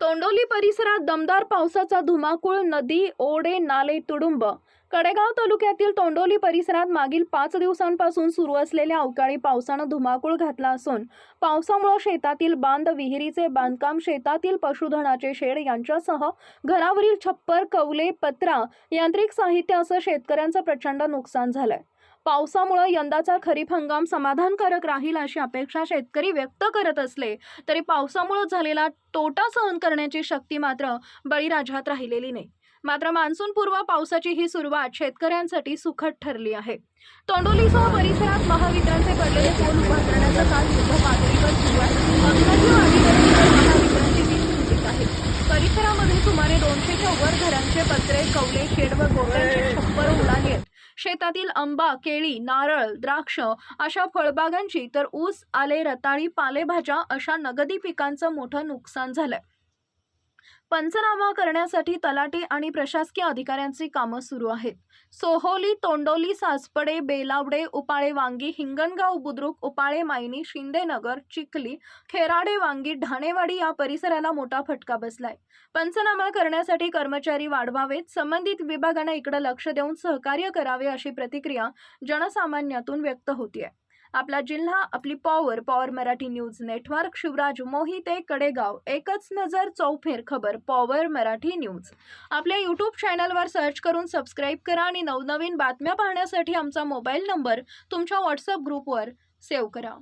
तोंडोली परिसरात दमदार पावसाचा धुमाकूळ नदी ओढे नाले तुडुंब कडेगाव तालुक्यातील तोंडोली परिसरात मागील पाच दिवसांपासून सुरू असलेल्या अवकाळी पावसानं धुमाकूळ घातला असून पावसामुळे शेतातील बांध विहिरीचे बांधकाम शेतातील पशुधनाचे शेड यांच्यासह घरावरील छप्पर कवले पत्रा यांत्रिक साहित्य असं शेतकऱ्यांचं प्रचंड नुकसान झालंय. पावसामुळे यंदाचा खरीप हंगाम समाधानकारक राहील अशी अपेक्षा शेतकरी व्यक्त करत असले तरी पावसामुळे झालेला तोटा सहन करण्याची शक्ती मात्र बळीराजात राहिलेली नाही. मात्र मान्सूनपूर्व पावसाची ही सुरुवात शेतकऱ्यांसाठी सुखद ठरली आहे. तोंडोलीसह परिसरात महावितरणचे पडलेले पोल उभा करण्याचं काम युद्ध पातळीवर सुरू आहे महावितरणची वीज आहे परिसरामध्ये सुमारे दोनशेच्या वर घरांचे पत्रे कवले शेड व गोट्यांची छप्पर उडाले. आहेत शेतातील आंबा केळी नारळ द्राक्ष अशा फळबागांची तर ऊस आले रताळी पालेभाज्या अशा नगदी पिकांचं मोठं नुकसान झालंय. पंचनामा करण्यासाठी तलाठी आणि प्रशासकीय अधिकाऱ्यांची कामं सुरू आहेत. सोहोली तोंडोली सासपडे बेलावडे उपाळे वांगी हिंगणगाव बुद्रुक उपाळे मायनी शिंदेनगर चिखली खेराडे वांगी ढाणेवाडी या परिसराला मोठा फटका बसलाय. पंचनामा करण्यासाठी कर्मचारी वाढवावेत संबंधित विभागांना इकडे लक्ष देऊन सहकार्य करावे अशी प्रतिक्रिया जनसामान्यातून व्यक्त होतीये. आपला जिल्हा आपली power power Marathi news network Shivraj Mohite Kadegaon. एकच नजर चौफेर खबर पॉवर मराठी न्यूज आपल्या यूट्यूब चॅनलवर सर्च करून सबस्क्राईब करा आणि नवनवीन बातम्या पाहण्यासाठी आमचा मोबाईल नंबर तुमच्या व्हॉट्सअप ग्रुपवर सेव्ह करा.